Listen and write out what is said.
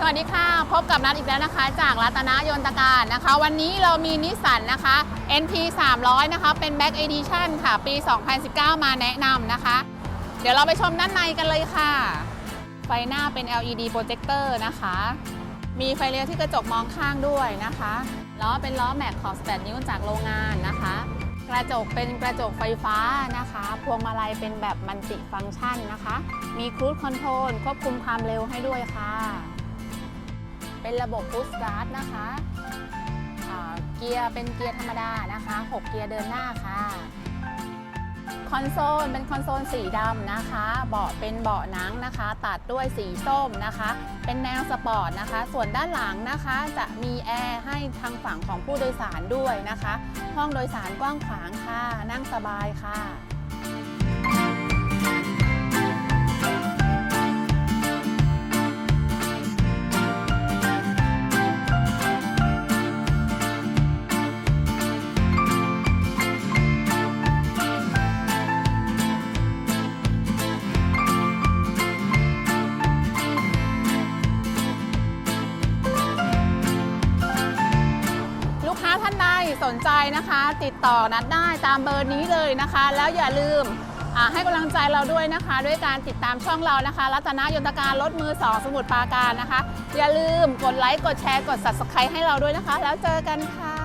สวัสดีค่ะ พบกับนัดอีกแล้วนะคะ จากรัตนยนตการนะคะ วันนี้เรามีนิสสันนะคะ NP 300 นะคะ เป็น Back Edition ค่ะ ปี 2019 มาแนะนำนะคะ เดี๋ยวเราไปชมด้านในกันเลยค่ะ ไฟหน้าเป็น LED projector นะคะ มีไฟเลี้ยวที่กระจกมองข้างด้วยนะคะล้อเป็นล้อแม็กขอบ8นิ้วจากโรงงานนะคะ กระจกเป็นกระจกไฟฟ้านะคะ พวงมาลัยเป็นแบบมันติฟังก์ชันนะคะ มีครู e คอนโทรลควบคุมความเร็วให้ด้วยค่ะ เป็นระบบพุชสตาร์ทนะคะเกียร์เป็นเกียร์ธรรมดานะคะ 6 เกียร์เดินหน้าค่ะ คอนโซลเป็นคอนโซลสีดำนะคะ เบาะเป็นเบาะหนังนะคะ ตัดด้วยสีส้มนะคะ เป็นแนวสปอร์ตนะคะ ส่วนด้านหลังนะคะจะมีแอร์ให้ทางฝั่งของผู้โดยสารด้วยนะคะ ห้องโดยสารกว้างขวางค่ะ นั่งสบายค่ะ กค้าท่านใดสนใจนะคะ ติดต่อนัดได้ตามเบอร์นี้เลยนะคะ แล้วอย่าลืมให้กำลังใจเราด้วยนะคะ ด้วยการติดตามช่องเรานะคะ รัตนยนตการรถมือ 2 สมุดปราการนะคะ อย่าลืมกดไลค์กดแชร์กด subscribe ให้เราด้วยนะคะ แล้วเจอกันค่ะ